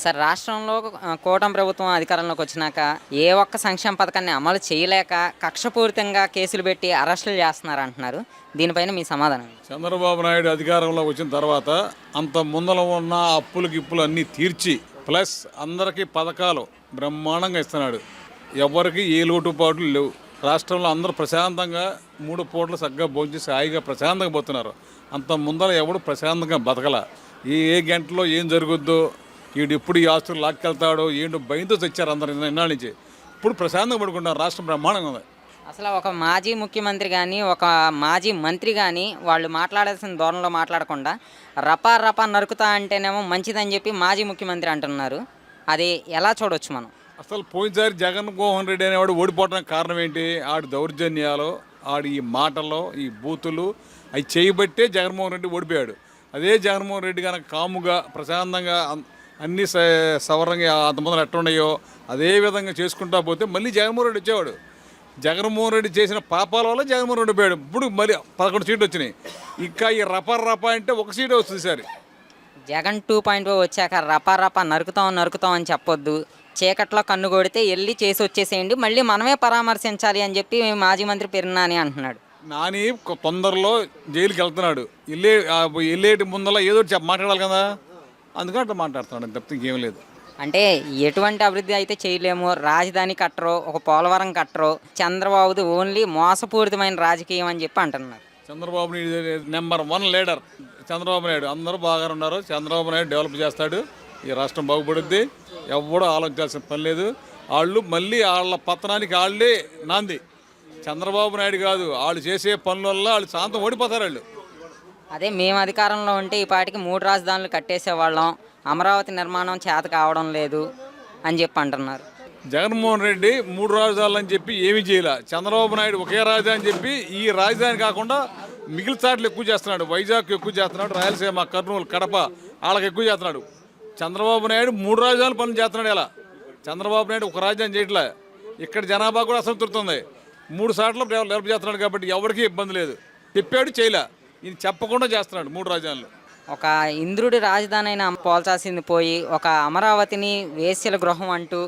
Sir రాష్ట్రంలో కూటమి ప్రభుత్వం అధికారంలోకి వచ్చినాక ఏ ఒక్క సంక్షేమ పథకాన్ని అమలు చేయలేక కక్షపూరితంగా కేసులు పెట్టి అరెస్టులు చేస్తున్నారు అంటున్నారు దీనిపైన మీ సమాధానం చంద్రబాబు నాయుడు అధికారంలోకి వచ్చిన తర్వాత అంత ముందర ఉన్న అప్పులు గిప్పులు అన్నీ తీర్చి ప్లస్ అందరికీ పథకాలు బ్రహ్మాండంగా ఇస్తున్నాడు. ఎవరికి ఏ లోటుపాట్లు లేవు. రాష్ట్రంలో అందరూ ప్రశాంతంగా మూడు పూటలు చక్కగా భోంచేసి హాయిగా ప్రశాంతంగా పోతున్నారు. అంత ముందర ఎవడు ప్రశాంతంగా బతకల. ఏ గంటలో ఏం జరుగుద్దో వీడు ఎప్పుడు ఈ ఆస్తులు లాక్కెళ్తాడో ఏంటో భయంతో తెచ్చారు అందరు ఇన్నాళ్ళ నుంచి. ఇప్పుడు ప్రశాంతంగా పడుకుంటారు రాష్ట్రం బ్రహ్మాండంగా ఉంది. అసలు ఒక మాజీ ముఖ్యమంత్రి కానీ ఒక మాజీ మంత్రి కానీ వాళ్ళు మాట్లాడాల్సిన ధోరణిలో మాట్లాడకుండా రపా రపా నరుకుతా అంటేనేమో మంచిదని చెప్పి మాజీ ముఖ్యమంత్రి అంటున్నారు. అది ఎలా చూడొచ్చు మనం? అసలు పోయినసారి జగన్మోహన్ రెడ్డి అనేవాడు ఓడిపోవడానికి కారణం ఏంటి? ఆడి దౌర్జన్యాలు ఆడి ఈ మాటలు ఈ బూతులు అవి చేయబట్టే జగన్మోహన్ రెడ్డి ఓడిపోయాడు. అదే జగన్మోహన్ రెడ్డి కనుక కాముగా ప్రశాంతంగా అన్ని సవరంగా అంతమంది ఎట్ట ఉన్నాయో అదే విధంగా చేసుకుంటా పోతే మళ్ళీ జగన్మోహన్ రెడ్డి వచ్చేవాడు. జగన్మోహన్ రెడ్డి చేసిన పాపాల వల్ల జగన్మోహన్ రెడ్డి పోయాడు. ఇప్పుడు మళ్ళీ పదకొండు సీట్లు వచ్చినాయి. ఇంకా ఈ రపా రపా అంటే ఒక సీటే వస్తుంది సార్. జగన్ టూ పాయింట్ వచ్చాక రపా రపా నరుకుతాం నరుకుతాం అని చెప్పొద్దు. చీకట్లో కన్ను కొడితే వెళ్ళి చేసి వచ్చేసేయండి. మళ్ళీ మనమే పరామర్శించాలి అని చెప్పి మాజీ మంత్రి పెరినాని అంటున్నాడు. నాని తొందరలో జైలుకి వెళ్తున్నాడు. వెళ్ళే వెళ్ళేటి ముందర ఏదో మాట్లాడాలి కదా. అందుకని అట్లా మాట్లాడుతున్నాడు తప్పితే ఇంకేం లేదు. అంటే ఎటువంటి అభివృద్ధి అయితే చేయలేము రాజధాని కట్టరు ఒక పోలవరం కట్టరు చంద్రబాబుది ఓన్లీ మోసపూరితమైన రాజకీయం అని చెప్పి అంటున్నారు. Chandrababu Naidu number one leader Chandrababu Naidu అందరూ బాగా ఉన్నారు. చంద్రబాబు నాయుడు డెవలప్ చేస్తాడు. ఈ రాష్ట్రం బాగుపడుద్ది. ఎవడూ ఆలోచించాల్సిన పని లేదు. వాళ్ళు మళ్ళీ వాళ్ళ పతనానికి వాళ్ళే నాంది. చంద్రబాబు నాయుడు కాదు వాళ్ళు చేసే పనుల వల్ల వాళ్ళు శాంతం ఓడిపోతారు వాళ్ళు అదే మేము అధికారంలో ఉంటే ఈ పాటికి మూడు రాజధానులు కట్టేసేవాళ్ళం అమరావతి నిర్మాణం చేత కావడం లేదు అని చెప్పి అంటున్నారు జగన్మోహన్ రెడ్డి మూడు రాజధానులు అని చెప్పి ఏమీ చేయలే చంద్రబాబు నాయుడు ఒకే రాజధాని చెప్పి ఈ రాజధాని కాకుండా మిగిలిన చాట్లు ఎక్కువ చేస్తున్నాడు వైజాగ్ ఎక్కువ చేస్తున్నాడు రాయలసీమ కర్నూలు కడప వాళ్ళకి ఎక్కువ చేస్తున్నాడు చంద్రబాబు నాయుడు మూడు రాజధానులు పనులు చేస్తున్నాడు ఇలా చంద్రబాబు నాయుడు ఒక రాజధాని చేయట్లే ఇక్కడ జనాభా కూడా అసంతృప్తుంది మూడు సార్లు డెవలప్ చేస్తున్నాడు కాబట్టి ఎవరికీ ఇబ్బంది లేదు చెప్పాడు చేయలే ఈయన చెప్పకుండా చేస్తున్నాడు మూడు రాజధానులు ఒక ఇంద్రుడి రాజధాని అయినా పోల్చాల్సింది పోయి ఒక అమరావతిని వేశ్యల గృహం అంటూ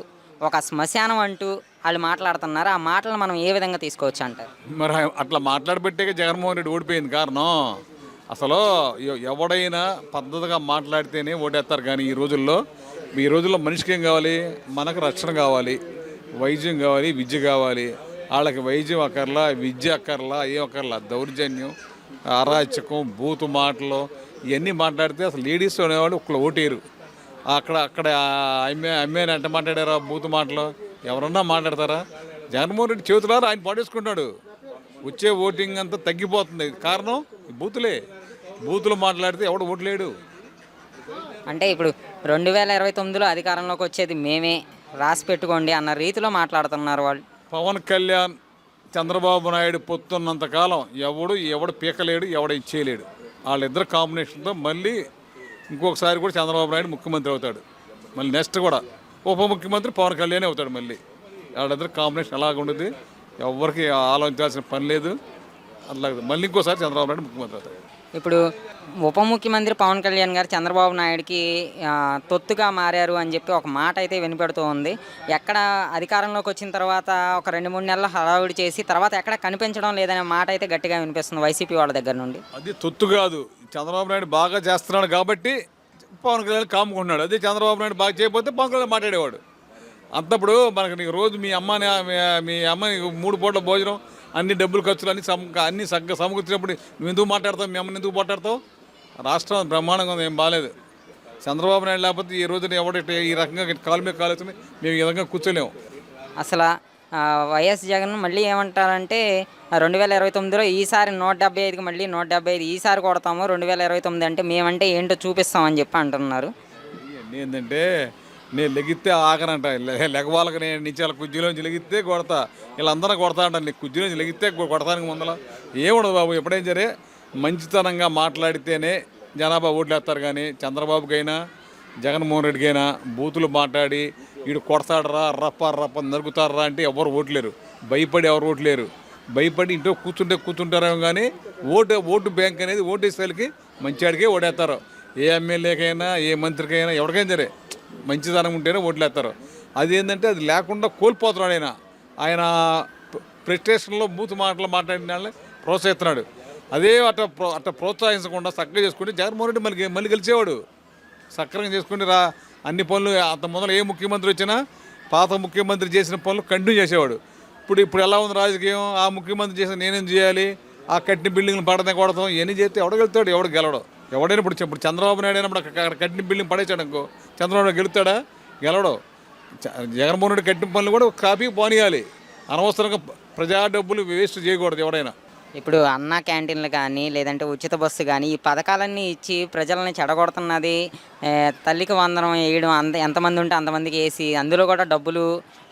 ఒక శ్మశానం అంటూ వాళ్ళు మాట్లాడుతున్నారు. ఆ మాటలు మనం ఏ విధంగా తీసుకోవచ్చు అంటారు? మరి అట్లా మాట్లాడబట్టే జగన్మోహన్ రెడ్డి ఓడిపోయింది కారణం? అసలు ఎవడైనా పద్ధతిగా మాట్లాడితేనే ఓటేస్తారు. కానీ ఈ రోజుల్లో ఈ రోజుల్లో మనిషికి ఏం కావాలి? మనకు రక్షణ కావాలి వైద్యం కావాలి విద్య కావాలి. వాళ్ళకి వైద్యం అక్కర్లా విద్య అక్కర్లా ఏం అక్కర్లా? దౌర్జన్యం. అరాచకం బూతు మాటలు ఇవన్నీ మాట్లాడితే అసలు లేడీస్ అనేవాళ్ళు ఒక్కళ్ళు ఓటేరు అక్కడ అక్కడ అమ్మే అమ్మేని అంటే మాట్లాడారా బూతు మాటలు? ఎవరన్నా మాట్లాడతారా? జగన్మోహన్ రెడ్డి చేతులారా ఆయన పాడేసుకుంటున్నాడు. వచ్చే ఓటింగ్ అంతా తగ్గిపోతుంది. కారణం బూతులే. బూతులు మాట్లాడితే ఎవడు ఓట్లేడు. అంటే ఇప్పుడు రెండు వేల ఇరవై తొమ్మిదిలో అధికారంలోకి వచ్చేది మేమే. రాసి పెట్టుకోండి అన్న రీతిలో మాట్లాడుతున్నారు వాళ్ళు. పవన్ కళ్యాణ్ చంద్రబాబు నాయుడు పొత్తున్నంత కాలం ఎవడు ఎవడు పీకలేడు ఎవడు ఇచ్చేయలేడు వాళ్ళిద్దరు కాంబినేషన్తో మళ్ళీ ఇంకొకసారి కూడా చంద్రబాబు నాయుడు ముఖ్యమంత్రి అవుతాడు. మళ్ళీ నెక్స్ట్ కూడా ఉప ముఖ్యమంత్రి పవన్ కళ్యాణ్ అవుతాడు మళ్ళీ. వాళ్ళిద్దరు కాంబినేషన్ అలాగ ఉండదు ఎవరికి ఆలోచించాల్సిన పని లేదు. అట్లా మళ్ళీ ఇంకోసారి చంద్రబాబు నాయుడు ముఖ్యమంత్రి అవుతాడు. ఇప్పుడు ఉప ముఖ్యమంత్రి పవన్ కళ్యాణ్ గారు చంద్రబాబు నాయుడుకి తొత్తుగా మారారు అని చెప్పి ఒక మాట అయితే వినిపెడుతూ ఉంది. ఎక్కడ అధికారంలోకి వచ్చిన తర్వాత ఒక రెండు మూడు నెలలు హడావుడి చేసి తర్వాత ఎక్కడ కనిపించడం లేదనే మాట అయితే గట్టిగా వినిపిస్తుంది వైసీపీ వాళ్ళ దగ్గర నుండి. అది తొత్తు కాదు. చంద్రబాబు నాయుడు బాగా చేస్తున్నాడు కాబట్టి పవన్ కళ్యాణ్ కాముకుంటున్నాడు. అదే చంద్రబాబు నాయుడు బాగా చేయకపోతే పవన్ కళ్యాణ్ మాట్లాడేవాడు. అంతప్పుడు మనకు నీకు రోజు మీ అమ్మని మీ- అమ్మ నీకు మూడు పూట్ల భోజనం అన్ని డబ్బులు ఖర్చులు అన్ని సమ అన్ని సగ్గ సమకూర్చినప్పుడు నువ్వు ఎందుకు మాట్లాడతావు? మీ అమ్మని ఎందుకు మాట్లాడతావు? రాష్ట్రం బ్రహ్మాండంగా ఉంది ఏం బాగాలేదు చంద్రబాబు నాయుడు లేకపోతే ఈ రోజున ఎవడ ఈ రకంగా కాలు మీద కాలు మేము ఈ విధంగా కూర్చోలేము. అసలు వైఎస్ జగన్ మళ్ళీ ఏమంటారంటే రెండు వేల ఇరవై తొమ్మిదిలో ఈసారి నూట డెబ్బై ఐదుకి మళ్ళీ నూట డెబ్బై ఐదు ఈసారి కొడతాము రెండు వేల ఇరవై తొమ్మిది అంటే మేమంటే ఏంటో చూపిస్తామని చెప్పి అంటున్నారు. ఏంటంటే నేను లెగిస్తే ఆగనంట. లె- లెగవాళ్ళకి నేను అలా కుజ్జీలోంచి లెగిస్తే కొడతా. వీళ్ళందరూ కొడతా అంట. నీ కుజ్జీలోంచి లెగిస్తే కొడతానికి ముందల. ఏముండదు బాబు ఎప్పుడైనా సరే మంచితనంగా మాట్లాడితేనే జనాభా ఓట్లేస్తారు కానీ చంద్రబాబుకైనా జగన్మోహన్ రెడ్డికైనా బూతులు మాట్లాడి వీడు కొడతాడరా రప్ప రప్ప నరుకుతారా అంటే ఎవరు ఓట్లేరు. భయపడి ఎవరు ఓట్లేరు. భయపడి ఇంట్లో కూర్చుంటే కూర్చుంటారేమో కానీ ఓటు ఓటు బ్యాంక్ అనేది ఓటేసేళ్ళకి మంచివాడికే ఓడేస్తారు ఏ ఎమ్మెల్యేకైనా ఏ మంత్రికైనా ఎవరికైనా సరే మంచిదనం ఉంటేనే ఓట్లు వేస్తారు. అది ఏంటంటే అది లేకుండా కోల్పోతున్నాడు ఆయన. ఆయన ప్రెస్టేషన్లో మూతు మాటలు మాట్లాడిన వాళ్ళని ప్రోత్సహిస్తున్నాడు. అదే అట్ట ప్రో- అట్ట ప్రోత్సహించకుండా చక్కగా చేసుకుంటే జగన్మోహన్ రెడ్డి మళ్ళీ మళ్ళీ గెలిచేవాడు. సక్రంగా చేసుకుని రా అన్ని పనులు అంత మొదలు ఏ ముఖ్యమంత్రి వచ్చినా పాత ముఖ్యమంత్రి చేసిన పనులు కంటిన్యూ చేసేవాడు. ఇప్పుడు ఇప్పుడు ఎలా ఉంది రాజకీయం? ఆ ముఖ్యమంత్రి చేసిన నేనేం చేయాలి? ఆ కట్టిన బిల్డింగ్లు పడదే కొడతాం? ఇవన్నీ చేస్తే ఎవడ గెలుతాడు? ఎవడు గెలవడు ఎవడైనా ఇప్పుడు ఇప్పుడు చంద్రబాబు నాయుడు అయినప్పుడు అక్కడ కట్టిన బిల్డింగ్ పడేసాడు అనుకో చంద్రబాబు నాయుడు గెలుతాడా గెలవడు. జగన్మోహన్ రెడ్డి కట్టిన పనులు కూడా కాపీ పోనీయాలి. అనవసరంగా ప్రజా డబ్బులు వేస్ట్ చేయకూడదు ఎవడైనా. ఇప్పుడు అన్న క్యాంటీన్లు కానీ లేదంటే ఉచిత బస్సు కానీ ఈ పథకాలన్నీ ఇచ్చి ప్రజల్ని చెడగొడుతున్నది తల్లికి వందనం వేయడం అంత ఎంతమంది ఉంటే అంతమందికి వేసి అందులో కూడా డబ్బులు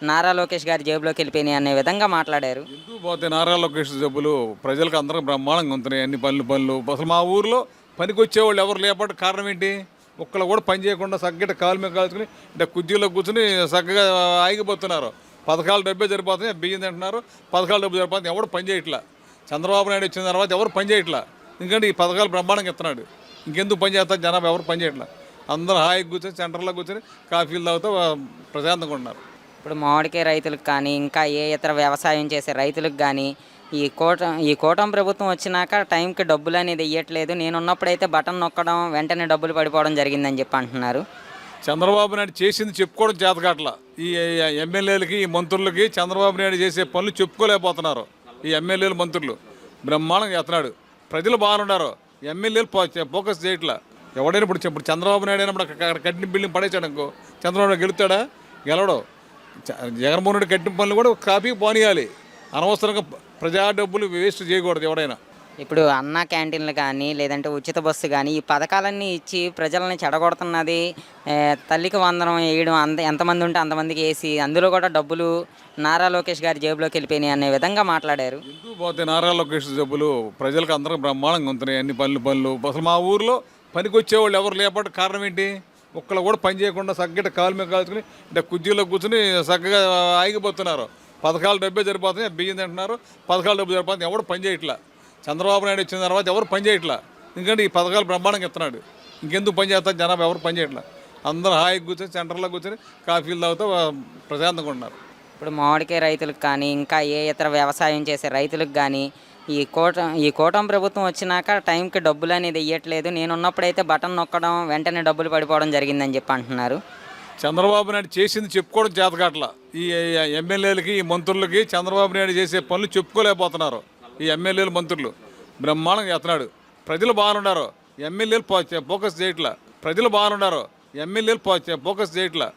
నారా లోకేష్ గారి జేబులోకి వెళ్ళిపోయినాయి అనే విధంగా మాట్లాడారు. ఎందుకు పోతే నారా లోకేష్ జబ్బులు ప్రజలకు అందరం బ్రహ్మాండంగా ఉంటున్నాయి. అన్ని పనులు పనులు. అసలు మా ఊర్లో పనికి వచ్చేవాళ్ళు ఎవరు లేపటి కారణం ఏంటి? ఒక్కళ్ళు కూడా పని చేయకుండా సగ్గట కాలు మీద కాల్చుకుని అంటే కుర్చీలో కూర్చుని చక్కగా ఆగిపోతున్నారు. పథకాలు డబ్బే సరిపోతున్నాయి బియ్యం తింటున్నారు పథకాలు డబ్బు సరిపోతుంది ఎవడు పని చేయట్లా. చంద్రబాబు నాయుడు వచ్చిన తర్వాత ఎవరు పని చేయట్లా. ఎందుకంటే ఈ పథకాలు బ్రహ్మాండంగా ఇస్తున్నాడు. ఇంకెందుకు పని చేస్తారు? జనాభా ఎవరు పని చేయట్లా. అందరూ హాయిగా కూర్చొని సెంటర్లో కూర్చొని కాఫీలు తాగుతూ ప్రశాంతంగా ఉన్నారు. ఇప్పుడు మామిడికాయ రైతులకు కానీ ఇంకా ఏ ఇతర వ్యవసాయం చేసే రైతులకు కానీ ఈ కోట ఈ కూటమి ప్రభుత్వం వచ్చినాక టైంకి డబ్బులు అనేది ఇవ్వట్లేదు నేను ఉన్నప్పుడైతే బటన్ నొక్కడం వెంటనే డబ్బులు పడిపోవడం జరిగిందని చెప్పి అంటున్నారు. చంద్రబాబు నాయుడు చేసింది చెప్పుకోవడం చేతకాట్ల. ఈ ఎమ్మెల్యేలకి ఈ మంత్రులకి చంద్రబాబు నాయుడు చేసే పనులు చెప్పుకోలేకపోతున్నారు ఈ ఎమ్మెల్యేలు మంత్రులు. బ్రహ్మాండంగా చేస్తున్నాడు. ప్రజలు బాగున్నారు. ఎమ్మెల్యేలు ఫోకస్ చేయట్లా. ఎవడైనా ఇప్పుడు ఇప్పుడు చంద్రబాబు నాయుడు అయినప్పుడు అక్కడ కట్టిన బిల్డింగ్ పడేసాడు అనుకో చంద్రబాబు నాయుడు గెలుతాడా గెలవడం. జగన్మోహన్ రెడ్డి కట్టిన పనులు కూడా కాపీ పోనీయాలి. అనవసరంగా ప్రజా డబ్బులు వేస్ట్ చేయకూడదు ఎవడైనా ఇప్పుడు అన్న క్యాంటీన్లు కానీ లేదంటే ఉచిత బస్సు కానీ ఈ పథకాలన్నీ ఇచ్చి ప్రజల్ని చెడగొడుతున్నది తల్లికి వందనం వేయడం అంత ఎంతమంది ఉంటే అంతమందికి వేసి అందులో కూడా డబ్బులు నారా లోకేష్ గారి జేబులోకి వెళ్ళిపోయినాయి అనే విధంగా మాట్లాడారు. ఎందుకు పోతే నారా లోకేష్ జబ్బులు ప్రజలకు అందరం బ్రహ్మాండంగా ఉంటున్నాయి అన్ని పనులు పనులు. అసలు మా ఊర్లో పనికి వచ్చేవాళ్ళు ఎవరు లేపటి కారణం ఏంటి? ఒక్కళ్ళు కూడా పని చేయకుండా సగ్గట కాలు మీద కాల్చుకుని అంటే కుర్చీలో కూర్చుని చక్కగా ఆగిపోతున్నారు. పథకాలు డబ్బే సరిపోతున్నాయి బియ్యం తింటున్నారు పథకాలు డబ్బు సరిపోతుంది ఎవరు పని చేయట్లా? చంద్రబాబు నాయుడు వచ్చిన తర్వాత ఎవరు పని చేయట్లా? ఎందుకంటే ఈ పథకాలు బ్రహ్మాండంగా ఇస్తున్నాడు. ఇంకెందుకు పని చేస్తారు? జనాభా ఎవరు పని చేయట్లా? అందరూ హాయిగా కూర్చొని సెంటర్లో కూర్చొని కాఫీలు తాగుతూ ప్రశాంతంగా ఉన్నారు. ఇప్పుడు మామిడికాయ రైతులకు కానీ ఇంకా ఏ ఇతర వ్యవసాయం చేసే రైతులకు కానీ ఈ కూట ఈ కూటమి ప్రభుత్వం వచ్చినాక టైంకి డబ్బులు అనేది ఇవ్వట్లేదు నేను ఉన్నప్పుడైతే బటన్ నొక్కడం వెంటనే డబ్బులు పడిపోవడం జరిగిందని చెప్పి అంటున్నారు. చంద్రబాబు నాయుడు చేసింది చెప్పుకోవడం చేతకాట్ల. ఈ ఎమ్మెల్యేలకి ఈ మంత్రులకి చంద్రబాబు నాయుడు చేసే పనులు చెప్పుకోలేకపోతున్నారు ఈ ఎమ్మెల్యేలు మంత్రులు. బ్రహ్మాండంగా ఎత్తున్నాడు ప్రజలు బాగున్నారు. ఎమ్మెల్యేలు ఫోకస్ చేయట్లా. ప్రజలు బాగున్నారు. ఎమ్మెల్యేలు ఫోకస్ చేయట్లా.